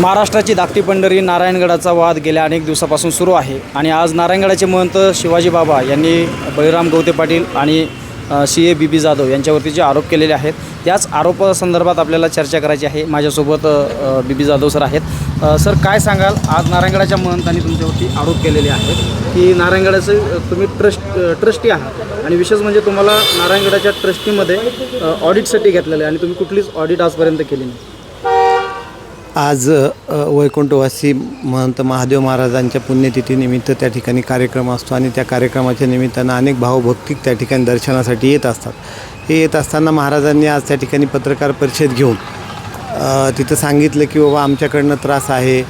महाराष्ट्राची धाकटी पंढरी नारायणगडाचा वाद गेल्या अनेक दिवसापासून सुरू आहे. आणि आज नारायणगडाचे महंत शिवाजी बाबा यांनी बळीराम गवते पाटील आणि C A B B Jadhav यांच्यावरती जे आरोप केलेले आहेत त्याच आरोपासंदर्भात आपल्याला चर्चा करायची आहे. माझ्यासोबत बी बी जाधव सर आहेत. सर काय सांगाल? आज नारायणगडाच्या महंतांनी तुमच्यावरती आरोप केलेले आहेत की नारायणगडाचे तुम्ही ट्रस्ट ट्रस्टी आहात. आणि विशेष म्हणजे तुम्हाला नारायणगडाच्या ट्रस्टीमध्ये ऑडिटसाठी घेतलेलं आहे आणि तुम्ही कुठलीच ऑडिट आजपर्यंत केली नाही. आज वैकुंठवासी महंत महादेव महाराजांच्या पुण्यतिथीनिमित्त त्या ठिकाणी कार्यक्रम असतो आणि त्या कार्यक्रमाच्या निमित्तानं अनेक भावभक्तिक त्या ठिकाणी दर्शनासाठी येत असतात. हे येत असताना महाराजांनी आज त्या ठिकाणी पत्रकार परिषद घेऊन तिथं सांगितलं की बाबा आमच्याकडनं त्रास आहे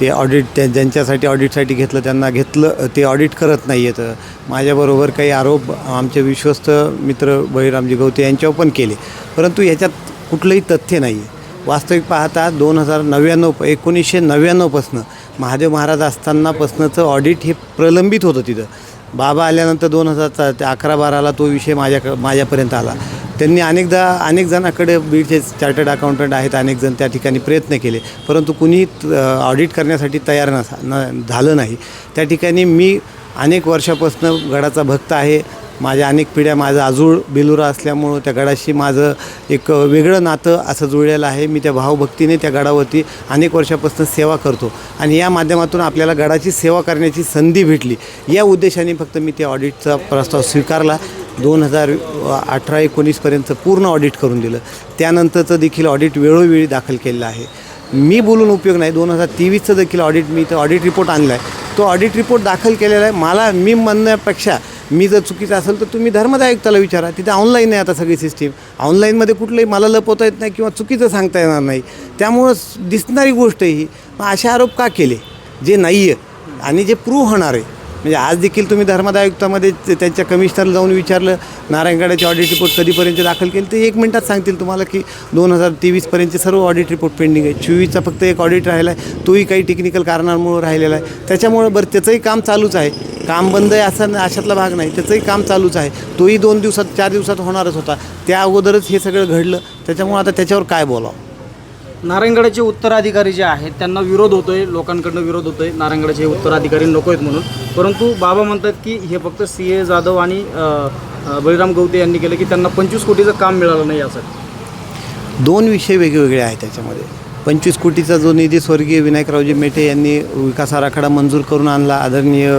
ते ऑडिट त्या ज्यांच्यासाठी ऑडिटसाठी घेतलं त्यांना घेतलं ते ऑडिट करत नाही येतं माझ्याबरोबर काही आरोप आमचे विश्वस्त मित्र बळीरामजी गवते यांच्यावर पण केले. परंतु याच्यात कुठलंही तथ्य नाही आहे वास्तविक पाहता दोन हजार नव्याण्णव एकोणीसशे नव्याण्णवपासनं महादेव महाराज असतानापासनंचं ऑडिट हे प्रलंबित होतं तिथं. बाबा आल्यानंतर दोन हजार ते अकरा बाराला तो विषय माझ्या माझ्यापर्यंत आला. त्यांनी अनेकदा अनेक जणांकडे बीडचे चार्टर्ड अकाउंटंट आहेत अनेक जण त्या ठिकाणी प्रयत्न केले. परंतु कुणी ऑडिट करण्यासाठी तयार नसा न झालं नाही. त्या ठिकाणी मी अनेक वर्षापासून गडाचा भक्त आहे. माझ्या अनेक पिढ्या माझं आजूळ बेलुरा असल्यामुळं त्या गडाशी माझं एक वेगळं नातं असं जुळलेलं आहे. मी त्या भावभक्तीने त्या गडावरती अनेक वर्षापासून सेवा करतो आणि या माध्यमातून आपल्याला गडाची सेवा करण्याची संधी भेटली. या उद्देशाने फक्त मी त्या ऑडिटचा प्रस्ताव स्वीकारला. दोन हजार अठरा एकोणीसपर्यंत पूर्ण ऑडिट करून दिलं. त्यानंतरचं देखील ऑडिट वेळोवेळी दाखल केलेलं आहे. मी बोलून उपयोग नाही. दोन हजार तेवीसचं देखील ऑडिट मी तर ऑडिट रिपोर्ट आणला आहे तो ऑडिट रिपोर्ट दाखल केलेला आहे. मला मी म्हणण्यापेक्षा मी जर चुकीचं असेल तर तुम्ही धर्मदायुक्ताला विचारा. तिथे ऑनलाईन आहे आता सगळी सिस्टीम ऑनलाईनमध्ये कुठलंही मला लपवता येत नाही किंवा चुकीचं सांगता येणार नाही. त्यामुळं दिसणारी गोष्ट ही. मग असे आरोप का केले? जे नाही आहे आणि जे प्रूव्ह होणार आहे. म्हणजे आज देखील तुम्ही धर्मदाय आयुक्तामध्ये त्यांच्या कमिशनरला जाऊन विचारलं नारायणगडाचे ऑडिट रिपोर्ट कधीपर्यंत दाखल केले? ते एक मिनटात सांगतील तुम्हाला की दोन हजार तेवीसपर्यंतचे सर्व ऑडिट रिपोर्ट पेंडिंग आहे चोवीसचा फक्त एक ऑडिट राहिला आहे. तोही काही टेक्निकल कारणांमुळे राहिलेला आहे. त्याच्यामुळं बरं त्याचंही काम चालूच आहे. काम बंद आहे असा अशातला भाग नाही. त्याचंही काम चालूच आहे. तोही दोन दिवसात चार दिवसात होणारच होता. त्या अगोदरच हे सगळं घडलं. त्याच्यामुळं आता त्याच्यावर काय बोलावं? नारायणगडाचे उत्तराधिकारी जे आहेत त्यांना विरोध होतोय लोकांकडनं विरोध होतोय. नारायणगडाचे उत्तराधिकारी नको आहेत म्हणून. परंतु बाबा म्हणतात की हे फक्त सी ए जाधव आणि बळीराम गवते यांनी केलं की त्यांना पंचवीस कोटीचं काम मिळालं नाही यासाठी. दोन विषय वेगवेगळे आहेत त्याच्यामध्ये. पंचवीस कोटीचा जो निधी स्वर्गीय विनायकरावजी मेटे यांनी विकास आराखडा मंजूर करून आणला आदरणीय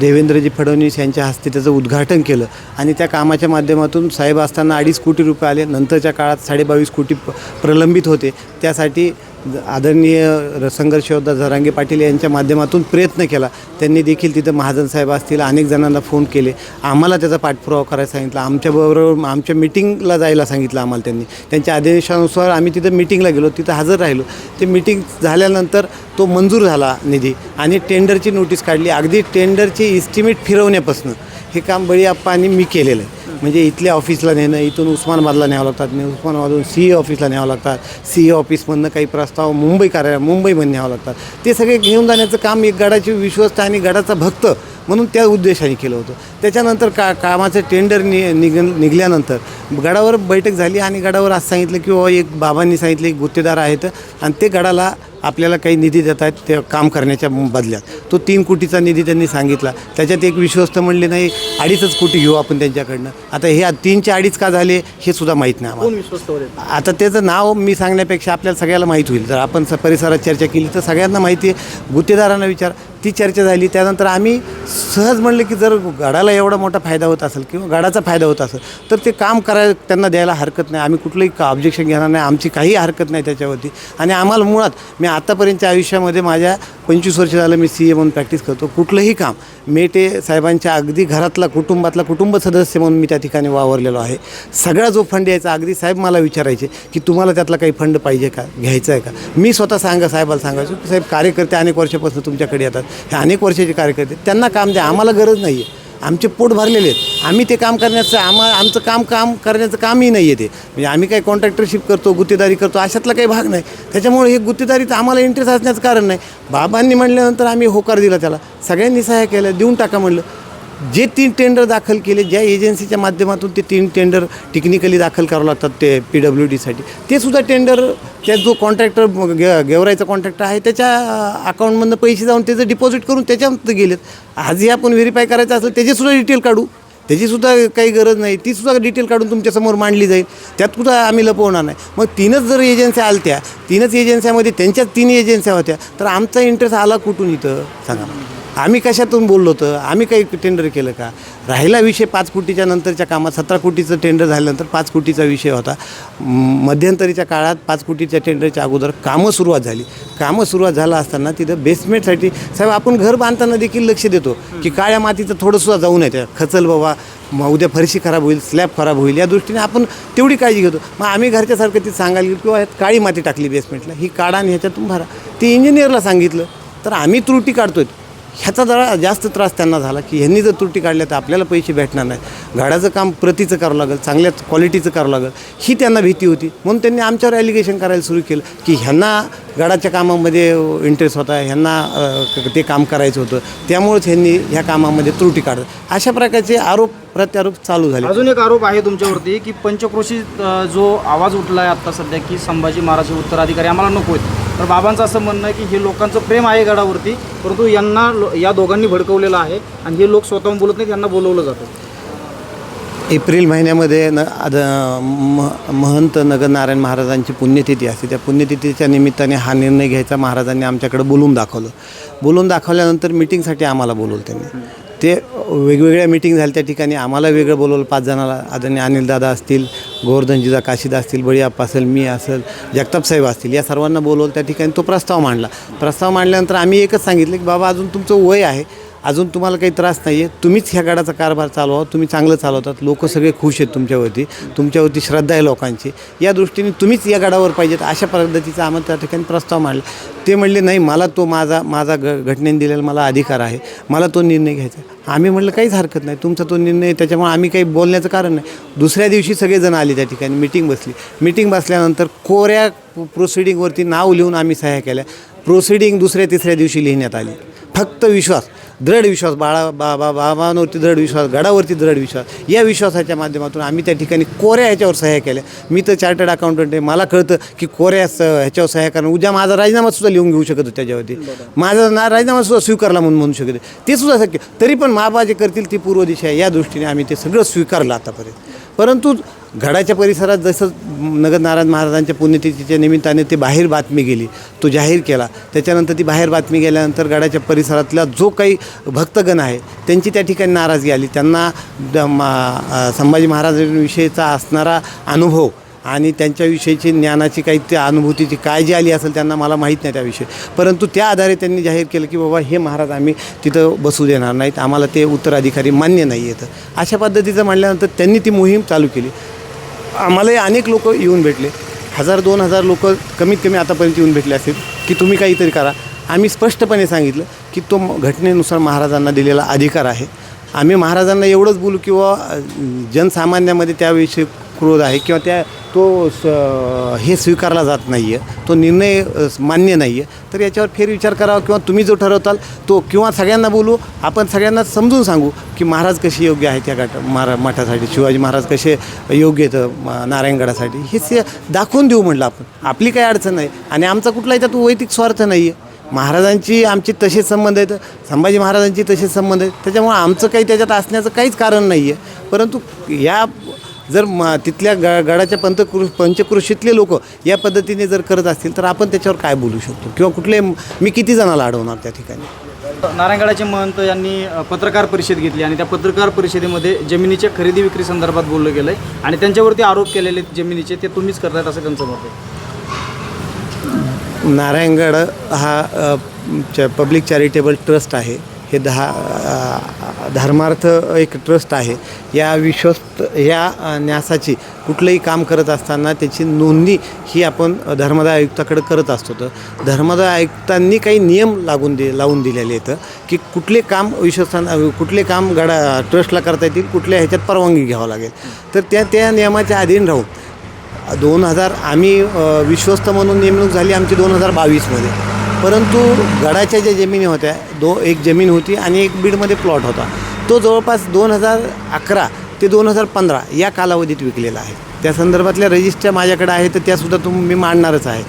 देवेंद्रजी फडणवीस यांच्या हस्ते त्याचं उद्घाटन केलं. आणि त्या कामाच्या माध्यमातून साहेब असताना अडीच कोटी रुपये आले. नंतरच्या काळात साडेबावीस कोटी प्रलंबित होते. त्यासाठी आदरणीय र- झरांगे पाटील यांच्या माध्यमातून प्रयत्न केला. त्यांनी देखील तिथं महाजन साहेब असतील अनेक जणांना फोन केले. आम्हाला त्याचा पाठपुरावा करायला सांगितला. आमच्याबरोबर आमच्या मिटिंगला जायला सांगितलं आम्हाला त्यांनी. त्यांच्या आदेशानुसार आम्ही तिथं मिटिंगला गेलो. तिथं हजर राहिलो. ते मिटिंग झाल्यानंतर तो मंजूर झाला निधी आणि टेंडरची नोटीस काढली. अगदी टेंडरची इस्टिमेट फिरवण्यापासून. हे काम बळी आणि मी केलेलं आहे. म्हणजे इथल्या ऑफिसला नेणं इथून उस्मानाबादला न्यावं लागतात म्हणजे उस्मानाबादून सी ए ऑफिसला न्यावं लागतात. सी ए ऑफिसमधनं काही प्रस्ताव मुंबई कार्यालय मुंबईमध्ये न्यावं लागतात. ते सगळे घेऊन जाण्याचं काम एक गडाची विश्वस्त आणि गडाचा भक्त म्हणून त्या उद्देशाने केलं होतं. त्याच्यानंतर का कामाचं टेंडर नि निघ निघल्यानंतर गडावर बैठक झाली आणि गडावर असं सांगितलं की बाबा एक बाबांनी सांगितलं एक गुत्तेदार आहेत. आणि ते गडाला आपल्याला काही निधी देत आहेत ते काम करण्याच्या बदल्यात. तो तीन कोटीचा निधी त्यांनी सांगितला. त्याच्यात एक विश्वस्त म्हणले नाही अडीचच कोटी घेऊ आपण त्यांच्याकडनं. आता हे तीनचे अडीच का झाले हे सुद्धा माहीत नाही आम्हाला. आता त्याचं नाव मी सांगण्यापेक्षा आपल्याला सगळ्याला माहीत होईल. जर आपण परिसरात चर्चा केली तर सगळ्यांना माहिती आहे. गुत्तेदारांना विचार. ती चर्चा झाली. त्यानंतर आम्ही सहज म्हणलं की जर गडाला एवढा मोठा फायदा होत असेल किंवा गडाचा फायदा होत असेल तर ते काम करायला त्यांना द्यायला हरकत नाही. आम्ही कुठलंही ऑब्जेक्शन घेणार नाही. आमची काही हरकत नाही त्याच्यावरती. आणि आम्हाला मुळात मी आत्तापर्यंतच्या आयुष्यामध्ये माझ्या पंचवीस वर्ष झालं मी सी ए म्हणून प्रॅक्टिस करतो. कुठलंही काम मेटे साहेबांच्या अगदी घरातला कुटुंबातला कुटुंब सदस्य म्हणून मी त्या ठिकाणी वावरलेलो आहे. सगळा जो फंड यायचा अगदी साहेब मला विचारायचे की तुम्हाला त्यातला काही फंड पाहिजे का घ्यायचा आहे का? मी स्वतः सांगा साहेबाला सांगायचो की साहेब कार्यकर्ते अनेक वर्षापासून तुमच्याकडे येतात. हे अनेक वर्षाचे कार्यकर्ते त्यांना काम द्या आम्हाला गरज नाही आहे आमचे पोट भरलेले आहेत. आम्ही ते काम करण्याचं आम्हा आमचं काम काम करण्याचं कामही नाही आहे ते. म्हणजे आम्ही काही कॉन्ट्रॅक्टरशिप करतो गुत्तेदारी करतो अशातला काही भाग नाही. त्याच्यामुळे हे गुत्तेदारीचं आम्हाला इंटरेस्ट असण्याचं कारण नाही. बाबांनी म्हणल्यानंतर आम्ही होकार दिला त्याला. सगळ्यांनी सहाय्य केलं देऊन टाका म्हणलं. जे तीन टेंडर दाखल केले ज्या एजन्सीच्या माध्यमातून ते तीन टेंडर टेक्निकली दाखल करावं लागतात ते पी डब्ल्यू डीसाठी ते सुद्धा टेंडर त्या जो कॉन्ट्रॅक्टर गे गेवरायचा कॉन्ट्रॅक्टर आहे त्याच्या अकाउंटमधनं पैसे जाऊन त्याचं डिपॉझिट करून त्याच्यामध्ये गेलेत. आजही आपण व्हेरीफाय करायचं असेल त्याचीसुद्धा डिटेल काढू. त्याचीसुद्धा काही गरज नाही. तीसुद्धा डिटेल काढून तुमच्यासमोर मांडली जाईल. त्यात सुद्धा आम्ही लपवणार नाही. मग तीनच जर एजन्स्या आल्या तीनच एजन्स्यामध्ये त्यांच्याच तीन एजन्स्या होत्या तर आमचा इंटरेस्ट आला कुठून इथं? सांगा मला. आम्ही कशातून बोललो होतं? आम्ही काही टेंडर केलं का? राहिला विषय पाच कोटीच्या नंतरच्या कामात सतरा कोटीचं टेंडर झाल्यानंतर पाच कोटीचा विषय होता. मध्यंतरीच्या काळात पाच कोटीच्या टेंडरच्या अगोदर कामं सुरुवात झाली. कामं सुरुवात झालं असताना तिथं बेसमेंटसाठी साहेब आपण घर बांधताना देखील लक्ष देतो की काळ्या मातीचं थोडंसुद्धा जाऊ नये त्या खचल बाबा मग उद्या फरशी खराब होईल स्लॅब खराब होईल या दृष्टीने आपण तेवढी काळजी घेतो. मग आम्ही घरच्यासारखं ती सांगायला गेलो किंवा ह्यात काळी माती टाकली बेसमेंटला ही काढा आणि ह्याच्यातून भरा. ती इंजिनियरला सांगितलं तर आम्ही त्रुटी काढतोय. ह्याचा जरा जास्त त्रास त्यांना झाला की ह्यांनी जर त्रुटी काढल्या तर आपल्याला पैसे भेटणार नाही गाड्याचं काम प्रतीचं करावं लागेल चांगल्या क्वालिटीचं करावं लागेल. ही त्यांना भीती होती. म्हणून त्यांनी आमच्यावर ॲलिगेशन करायला सुरू केलं की ह्यांना गाडाच्या कामामध्ये इंटरेस्ट होता ह्यांना ते काम करायचं होतं. त्यामुळेच ह्यांनी ह्या कामामध्ये त्रुटी काढत अशा प्रकारचे आरोप प्रत्यारोप चालू झाले. अजून एक आरोप आहे तुमच्यावरती की पंचक्रोशीत जो आवाज उठला आहे आत्ता सध्या की संभाजी महाराज उत्तराधिकारी आम्हाला नको आहेत. तर बाबांचं असं म्हणणं आहे की हे लोकांचं प्रेम आहे गडावरती परंतु यांना लो- या दोघांनी भडकवलेलं आहे आणि हे लोक स्वतःहून बोलत नाहीत यांना बोलवलं जातं. एप्रिल महिन्यामध्ये न आद म महंत नगरनारायण महाराजांची पुण्यतिथी असते. त्या पुण्यतिथीच्या निमित्ताने हा निर्णय घ्यायचा. महाराजांनी आमच्याकडे बोलून दाखवलं. बोलून दाखवल्यानंतर मिटिंगसाठी आम्हाला बोलवलं त्यांनी. ते वेगवेगळ्या मिटिंग झाल्या त्या ठिकाणी. आम्हाला वेगळं बोलवलं. पाच जणाला आदरणीय अनिलदादा असतील गोवर्धनजीदा काशीदा असतील बळीआप्पा असेल मी असेल जगतापसाहेब असतील या सर्वांना बोलवलं. त्या ठिकाणी तो प्रस्ताव मांडला. प्रस्ताव मांडल्यानंतर आम्ही एकच सांगितलं की बाबा अजून तुमचं वय आहे. अजून तुम्हाला काही त्रास नाही आहे तुम्हीच ह्या गाड्याचा कारभार चालवा तुम्ही चांगलं चालवतात. लोक सगळे खुश आहेत तुमच्यावरती. तुमच्यावरती श्रद्धा आहे लोकांची. या दृष्टीने तुम्हीच या गाडावर पाहिजेत. अशा पद्धतीचा आम्ही त्या ठिकाणी प्रस्ताव मांडला. ते म्हणले नाही मला तो माझा माझा ग घटनेने दिलेला मला अधिकार आहे. मला तो निर्णय घ्यायचा आम्ही म्हटलं काहीच हरकत नाही. तुमचा तो निर्णय त्याच्यामुळे आम्ही काही बोलण्याचं कारण नाही. दुसऱ्या दिवशी सगळेजण आले त्या ठिकाणी. मिटिंग बसली. मिटिंग बसल्यानंतर कोऱ्या प्रोसिडिंगवरती नाव लिहून आम्ही सह्या केल्या. प्रोसिडिंग दुसऱ्या तिसऱ्या दिवशी लिहिण्यात आली. फक्त विश्वास दृढ विश्वास बाळा बा बा बाबांवरती दृढ विश्वास गडावरती दृढ विश्वास या विश्वासाच्या माध्यमातून आम्ही त्या ठिकाणी कोऱ्या ह्याच्यावर सह्या केल्या. मी तर चार्टर्ड अकाउंटंट आहे मला कळतं की कोऱ्या स ह्याच्यावर सह्या करणं उद्या माझा राजीनामासुद्धा लिहून घेऊ शकत होतो त्याच्यावरती. माझा ना राजीनामासुद्धा स्वीकारला म्हणून म्हणू शकत. ते सुद्धा शक्य तरी पण महाबा जे करतील ती पूर्व दिशा आहे. या दृष्टीने आम्ही ते सगळं स्वीकारलं आतापर्यंत. परंतु गडाच्या परिसरात जसं नगरनारायण महाराजांच्या पुण्यतिथीच्या निमित्ताने ते बाहेर बातमी गेली तो जाहीर केला. त्याच्यानंतर ती बाहेर बातमी गेल्यानंतर गडाच्या परिसरातला जो काही भक्तगण आहे त्यांची त्या ठिकाणी नाराजगी आली. त्यांना द- मा- संभाजी महाराजांविषयीचा असणारा अनुभव आणि त्यांच्याविषयीची ज्ञानाची काही त्या अनुभूतीची काय जी आली असेल त्यांना मला माहीत नाही त्याविषयी. परंतु त्या आधारे त्यांनी जाहीर केलं की बाबा हे महाराज आम्ही तिथं बसू देणार नाहीत. आम्हाला ते उत्तराधिकारी मान्य नाही येतं अशा पद्धतीचं म्हणल्यानंतर त्यांनी ती मोहीम चालू केली. आम्हालाही अनेक लोक येऊन भेटले. हजार दोन हजार लोक कमीत कमी आतापर्यंत येऊन भेटले असेल की तुम्ही काहीतरी करा. आम्ही स्पष्टपणे सांगितलं की तो घटनेनुसार महाराजांना दिलेला अधिकार आहे. आम्ही महाराजांना एवढंच बोलू किंवा जनसामान्यामध्ये त्याविषयी क्रोध आहे किंवा त्या तो स हे स्वीकारला जात नाही आहे तो निर्णय मान्य नाही आहे तर याच्यावर फेरविचार करावा किंवा तुम्ही जो ठरवताल तो किंवा सगळ्यांना बोलू आपण सगळ्यांना समजून सांगू की महाराज कसे योग्य आहेत त्या गाठ महारा मठासाठी शिवाजी महाराज कसे योग्य आहेत नारायणगडासाठी हे दाखवून देऊ म्हटलं आपण. आपली काही अडचण नाही. आणि आमचा कुठलाही त्यात वैयक्तिक स्वार्थ नाही आहे महाराजांची आमची तसेच संबंध आहेत संभाजी महाराजांची तसेच संबंध आहेत. त्याच्यामुळं आमचं काही त्याच्यात असण्याचं काहीच कारण नाही आहे परंतु या जर म तिथल्या ग गडाच्या पंचकृ पंचकृषीतले लोक या पद्धतीने जर करत असतील तर आपण त्याच्यावर काय बोलू शकतो? किंवा कुठले मी किती जणाला अडवणार त्या ठिकाणी? नारायणगडाचे महंत यांनी पत्रकार परिषद घेतली आणि त्या पत्रकार परिषदेमध्ये जमिनीच्या खरेदी विक्री संदर्भात बोललं गेलं आहे आणि त्यांच्यावरती आरोप केलेले जमिनीचे ते तुम्हीच करतायत असं त्यांचं मत आहे. नारायणगड हा पब्लिक चॅरिटेबल ट्रस्ट आहे. हे दहा धर्मार्थ एक ट्रस्ट आहे. या विश्वस्त या न्यासाची कुठलंही काम करत असताना त्याची नोंदणी ही आपण धर्मदाय आयुक्ताकडे करत असतो. तर धर्मदाय आयुक्तांनी काही नियम लागून दे लावून दिलेले आहेत की कुठले काम विश्वस्तांना कुठले काम गडा ट्रस्टला करता येतील कुठल्या ह्याच्यात परवानगी घ्यावं लागेल. तर त्या त्या नियमाच्या अधीन राहून दोन हजार आम्ही विश्वस्त म्हणून नेमणूक झाली आमची दोन हजार बावीसमध्ये. परंतु गडाच्या ज्या जमिनी होत्या दो एक जमीन होती आणि एक बीडमध्ये प्लॉट होता. तो जवळपास दोन हजार अकरा ते दोन हजार पंधरा या कालावधीत विकलेला आहे. त्या संदर्भातल्या रजिस्ट्र्या माझ्याकडे आहेत तर त्यासुद्धा तुम मी मांडणारच आहे.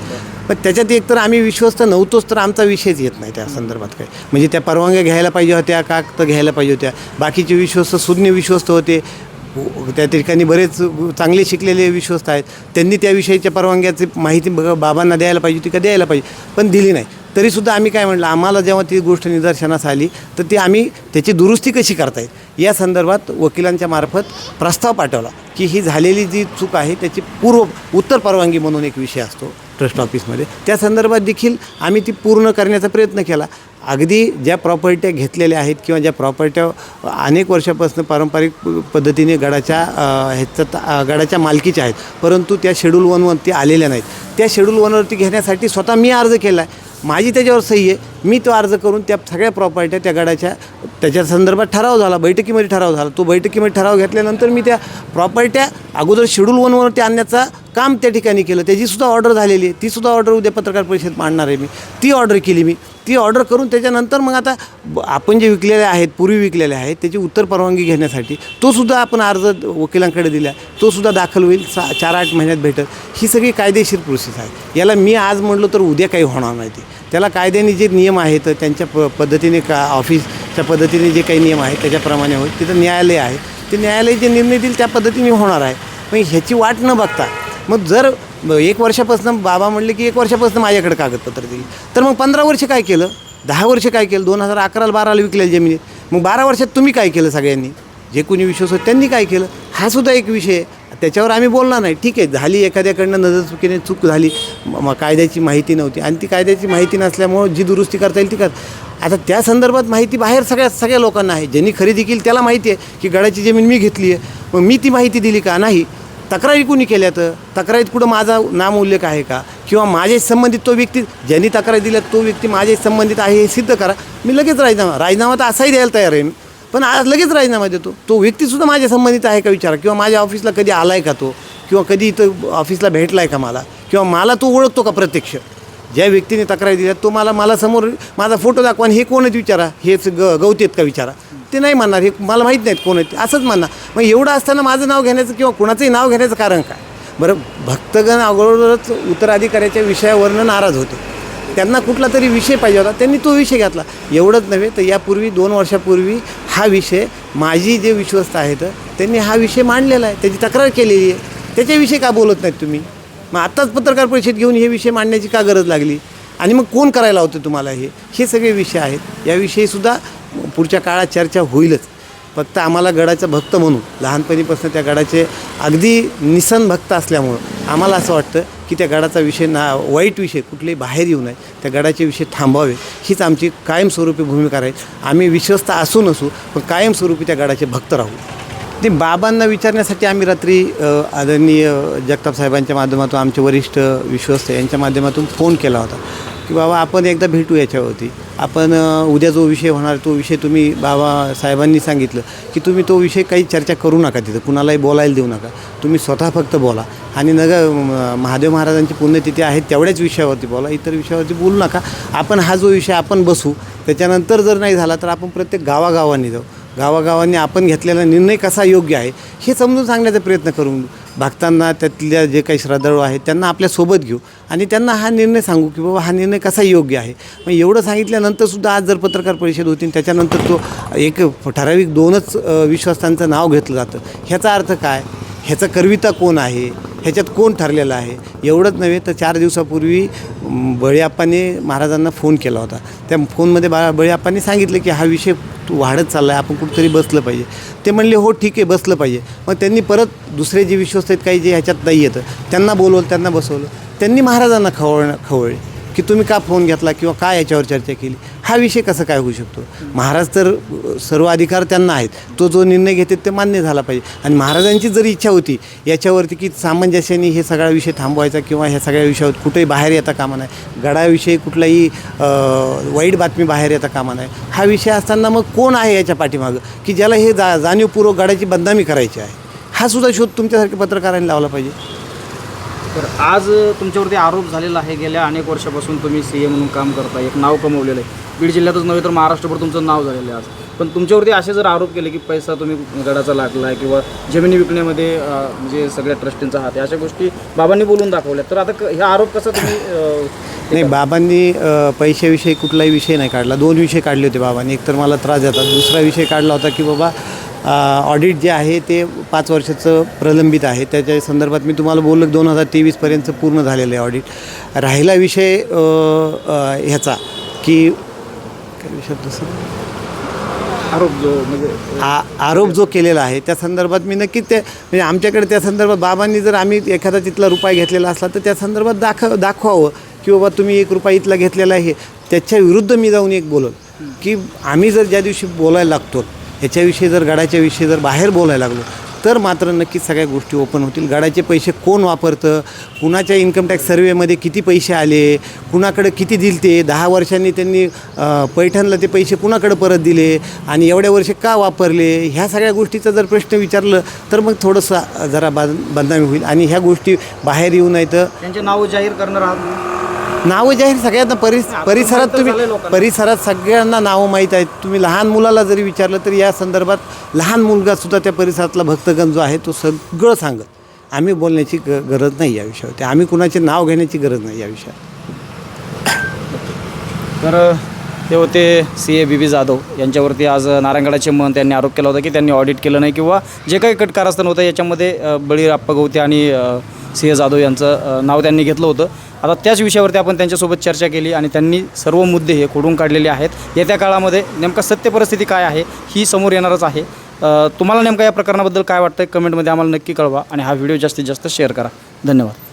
पण त्याच्यात एक तर आम्ही विश्वस्त नव्हतोच तर आमचा विषयच येत नाही त्या संदर्भात काही. म्हणजे त्या परवानग्या घ्यायला पाहिजे होत्या का तर घ्यायला पाहिजे होत्या. बाकीचे विश्वस्त सुज्ञ विश्वस्त होते. त्या ठिकाणी बरेच चांगले शिकलेले विश्वस्त आहेत. त्यांनी त्याविषयीच्या परवानग्याची माहिती ब बाबांना द्यायला पाहिजे होती का? द्यायला पाहिजे. पण दिली नाही. तरीसुद्धा आम्ही काय म्हटलं आम्हाला जेव्हा ती गोष्ट निदर्शनास आली तर ती आम्ही त्याची दुरुस्ती कशी करता येईल या संदर्भात वकिलांच्या मार्फत प्रस्ताव पाठवला की ही झालेली जी चूक आहे त्याची पूर्व उत्तर परवानगी म्हणून एक विषय असतो ट्रस्ट ऑफिसमध्ये. त्या संदर्भात देखील आम्ही ती पूर्ण करण्याचा प्रयत्न केला. अगदी ज्या प्रॉपर्ट्या घेतलेल्या आहेत किंवा ज्या प्रॉपर्ट्या अनेक वर्षापासून पारंपरिक पद्धतीने गडाच्या ह्याच्या गडाच्या मालकीच्या आहेत. परंतु त्या शेड्यूल वनवरती आलेल्या नाहीत. त्या शेड्यूल वनवरती घेण्यासाठी स्वतः मी अर्ज केला आहे माझी त्याच्यावर सही आहे. मी तो अर्ज करून त्या सगळ्या प्रॉपर्ट्या त्या गडाच्या त्याच्या संदर्भात ठराव झाला बैठकीमध्ये ठराव झाला. तो बैठकीमध्ये ठराव घेतल्यानंतर मी त्या प्रॉपर्ट्या अगोदर शेड्यूल वनवरती आणण्याचा काम त्या ठिकाणी केलं. त्याचीसुद्धा ऑर्डर झालेली आहे. तीसुद्धा ऑर्डर उद्या पत्रकार परिषदेत मांडणार आहे मी. ती ऑर्डर केली मी. ती ऑर्डर करून त्याच्यानंतर मग आता ब- आपण जे विकलेले आहेत पूर्वी विकलेले आहेत त्याची उत्तर परवानगी घेण्यासाठी तो सुद्धा आपण अर्ज वकिलांकडे दिला. तोसुद्धा दाखल होईल. सा चार आठ महिन्यात भेटत ही सगळी कायदेशीर प्रोसेस आहे. याला मी आज म्हणलो तर उद्या काही होणार नाही ते. त्याला कायद्याने जे नियम आहेत त्यांच्या प पद्धतीने का ऑफिसच्या पद्धतीने जे काही नियम आहेत त्याच्याप्रमाणे होईल. तिथं न्यायालय आहे. ते न्यायालय जे निर्णय देईल त्या पद्धतीने होणार आहे. मग ह्याची वाट न बघता मग जर एक वर्षापासून बाबा म्हणले की एक वर्षापासून माझ्याकडे कागदपत्र दिली तर मग पंधरा वर्ष काय केलं? दहा वर्ष काय केलं? दोन हजार अकराला बाराला विकलेल्या जमिनीत मग बारा वर्षात तुम्ही काय केलं सगळ्यांनी? जे कोणी विश्वास होते त्यांनी काय केलं? हा सुद्धा एक विषय आहे. त्याच्यावर आम्ही बोलणार नाही. ठीक आहे झाली एखाद्याकडनं नजर चुकीने चूक झाली म- कायद्याची माहिती नव्हती. आणि ती कायद्याची माहिती नसल्यामुळं जी दुरुस्ती करता येईल ती कर. आता त्या संदर्भात माहिती बाहेर सगळ्या सगळ्या लोकांना आहे. ज्यांनी खरेदी केली त्याला माहिती आहे की गडाची जमीन मी घेतली आहे. मग मी ती माहिती दिली का? नाही. तक्रारी कुणी केल्या तर? तक्रारीत कुठं माझा नाम उल्लेख आहे का? किंवा माझ्याशी संबंधित तो व्यक्ती ज्यांनी तक्रार दिल्या तो व्यक्ती माझ्याशी संबंधित आहे हे सिद्ध करा. मी लगेच राजीनामा राजीनामा तर असाही द्यायला तयार आहे. मी पण आज लगेच राजीनामा देतो तो. व्यक्तीसुद्धा माझ्या संबंधित आहे का विचारा? किंवा माझ्या ऑफिसला कधी आला आहे का तो? किंवा कधी इथं ऑफिसला भेटला आहे का मला? किंवा मला तो ओळखतो का प्रत्यक्ष? ज्या व्यक्तीने तक्रारी दिल्या तो मला मला समोर माझा फोटो दाखवा आणि हे कोण आहेत विचारा? हेच ग गवती आहेत का विचारा? ते नाही म्हणणार हे मला माहीत नाहीत कोण आहेत असंच म्हणणार मग एवढं असताना माझं नाव घेण्याचं किंवा कुणाचंही नाव घेण्याचं कारण काय? बरं भक्तगण अगोदरच उत्तराधिकाऱ्याच्या विषयावरनं नाराज होते. त्यांना कुठला तरी विषय पाहिजे होता. त्यांनी तो विषय घेतला. एवढंच नव्हे तर यापूर्वी दोन वर्षापूर्वी हा विषय माझी जे विश्वस्त आहेत त्यांनी हा विषय मांडलेला आहे. त्याची तक्रार केलेली आहे. त्याच्याविषयी का बोलत नाहीत तुम्ही? मग आत्ताच पत्रकार परिषद घेऊन हे विषय मांडण्याची का गरज लागली? आणि मग कोण करायला होतं तुम्हाला हे? हे सगळे विषय आहेत. याविषयीसुद्धा पुढच्या काळात चर्चा होईलच. फक्त आम्हाला गडाचा भक्त म्हणून लहानपणीपासून त्या गडाचे अगदी निसन भक्त असल्यामुळं आम्हाला असं वाटतं की त्या गडाचा विषय ना वाईट विषय कुठलेही बाहेर येऊ नये. त्या गडाचे विषय थांबावे हीच आमची कायमस्वरूपी भूमिका राहील. आम्ही विश्वस्त असू नसू पण कायमस्वरूपी त्या गडाचे भक्त राहू. ते बाबांना विचारण्यासाठी आम्ही रात्री आदरणीय जगताप साहेबांच्या माध्यमातून आमचे वरिष्ठ विश्वस्त यांच्या माध्यमातून फोन केला होता. की बाबा आपण एकदा भेटू याच्यावरती. आपण उद्या जो विषय होणार तो विषय तुम्ही बाबा साहेबांनी सांगितलं की तुम्ही तो विषय काही चर्चा करू नका तिथं. कुणालाही बोलायला देऊ नका. तुम्ही स्वतः फक्त बोला. आणि नग महादेव महाराजांची पुण्यतिथी आहे तेवढ्याच विषयावरती बोला. इतर विषयावरती बोलू नका. आपण हा जो विषय आपण बसू त्याच्यानंतर जर नाही झाला तर आपण प्रत्येक गावागावांनी जाऊ. गावागावांनी आपण घेतलेला निर्णय कसा योग्य आहे हे समजून सांगण्याचा प्रयत्न करून भक्तांना त्यातल्या जे काही श्रद्धाळू आहेत त्यांना आपल्यासोबत घेऊ. आणि त्यांना हा निर्णय सांगू की बाबा हा निर्णय कसा योग्य आहे? मग एवढं सांगितल्यानंतरसुद्धा आज जर पत्रकार परिषद होती त्याच्यानंतर तो एक ठराविक दोनच अ, विश्वासांचं नाव घेतलं जातं. ह्याचा अर्थ काय? ह्याचा करविता कोण आहे? ह्याच्यात कोण ठरलेलं आहे? एवढंच नव्हे तर चार दिवसापूर्वी बळीआप्पाने महाराजांना फोन केला होता. त्या फोनमध्ये बा बळीआप्पाने सांगितलं की हा विषय वाढत चालला आहे आपण कुठंतरी बसलं पाहिजे. ते म्हणले हो ठीक आहे बसलं पाहिजे. मग त्यांनी परत दुसरे जे विश्वस्त आहेत काही जे ह्याच्यात नाही येतं त्यांना बोलवलं त्यांना बसवलं. त्यांनी महाराजांना खवळ खवळले. की तुम्ही का फोन घेतला किंवा काय याच्यावर चर्चा केली? हा विषय कसा काय होऊ शकतो? महाराज तर सर्व अधिकार त्यांना आहेत. तो जो निर्णय घेतात ते मान्य झाला पाहिजे. आणि महाराजांची जरी इच्छा होती याच्यावरती की सामंजस्याने हे सगळा विषय थांबवायचा किंवा ह्या सगळ्या विषयावर कुठेही बाहेर येता कामा नाही गडाविषयी कुठलाही वाईट बातमी बाहेर येता कामा नाही हा विषय असताना मग कोण आहे याच्या पाठीमागं? की ज्याला हे जा जाणीवपूर्वक गडाची बदनामी करायची आहे? हा सुद्धा शोध तुमच्यासारख्या पत्रकारांनी लावला पाहिजे. तर आज तुमच्यावरती आरोप झालेला आहे. गेल्या अनेक वर्षापासून तुम्ही सी ए म्हणून काम करता एक नाव कमवलेलं आहे. बीड जिल्ह्यातच नव्हे तर महाराष्ट्रभर तुमचं नाव झालेलं आहे आज. पण तुमच्यावरती असे जर आरोप केले की पैसा तुम्ही गडाचा लागला आहे किंवा जमिनी विकण्यामध्ये म्हणजे सगळ्या ट्रस्टींचा हात आहे अशा गोष्टी बाबांनी बोलून दाखवल्या. तर आता क- हा आरोप कसा तुम्ही नाही बाबांनी पैशाविषयी कुठलाही विषय नाही काढला. दोन विषय काढले होते बाबांनी. एक तर मला त्रास देतात दुसरा विषय काढला होता की बाबा ऑडिट जे आहे ते पाच वर्षाचं प्रलंबित आहे. त्याच्या संदर्भात मी तुम्हाला बोललो दोन हजार तेवीसपर्यंत पूर्ण झालेलं आहे ऑडिट राहिला विषय ह्याचा की काय विषय दुसरा आरोप जो म्हणजे आ आरोप जो केलेला आहे त्या संदर्भात मी नक्कीच ते म्हणजे आमच्याकडे त्या संदर्भात बाबांनी जर आम्ही एखादा तिथला रुपया घेतलेला असला तर त्या संदर्भात दाखव दाखवावं की बाबा तुम्ही एक रुपया इथला घेतलेला आहे. त्याच्या विरुद्ध मी जाऊन एक बोलल. की आम्ही जर ज्या दिवशी बोलायला लागतो ह्याच्याविषयी जर गडाच्याविषयी जर बाहेर बोलायला लागलो तर मात्र नक्कीच सगळ्या गोष्टी ओपन होतील. गडाचे पैसे कोण वापरतं? कुणाच्या इन्कम टॅक्स सर्वेमध्ये किती पैसे आले? कुणाकडे किती दिले ते दहा वर्षांनी त्यांनी पैठणला ते पैसे कुणाकडे परत दिले? आणि एवढ्या वर्षे का वापरले? ह्या सगळ्या गोष्टीचा जर प्रश्न विचारलं तर मग थोडंसं जरा बद बदनामी होईल. आणि ह्या गोष्टी बाहेर येऊ नये तर त्यांचे नाव जाहीर करणार आहात? नावं जाहीर सगळ्यांना परिस परिसरात तुम्ही. परिसरात सगळ्यांना नावं माहीत आहेत. तुम्ही लहान मुलाला जरी विचारलं तर या संदर्भात लहान मुलगासुद्धा त्या परिसरातला भक्तगण जो आहे तो सगळं सांगत. आम्ही बोलण्याची ग गरज नाही या विषयावरती. आम्ही कुणाचे नाव घेण्याची गरज नाही या विषयात तर ते होते C A B B Jadhav. यांच्यावरती आज नारायणगडाचे महंत यांनी आरोप केला होता की त्यांनी ऑडिट केलं नाही किंवा जे काही कट कारस्थान होतं याच्यामध्ये बळीराप्पा गवते आणि सिंह जाधव यांचं नाव त्यांनी घेतलं होतं. आता त्याच विषयावरती आपण त्यांच्यासोबत चर्चा केली आणि त्यांनी सर्व मुद्दे हे खोडून काढलेले आहेत. येत्या काळामध्ये नेमका सत्य परिस्थिती काय आहे ही समोर येणारच आहे. तुम्हाला नेमका या प्रकरणाबद्दल काय वाटतं कमेंटमध्ये आम्हाला नक्की कळवा आणि हा व्हिडिओ जास्तीत जास्त शेअर करा. धन्यवाद.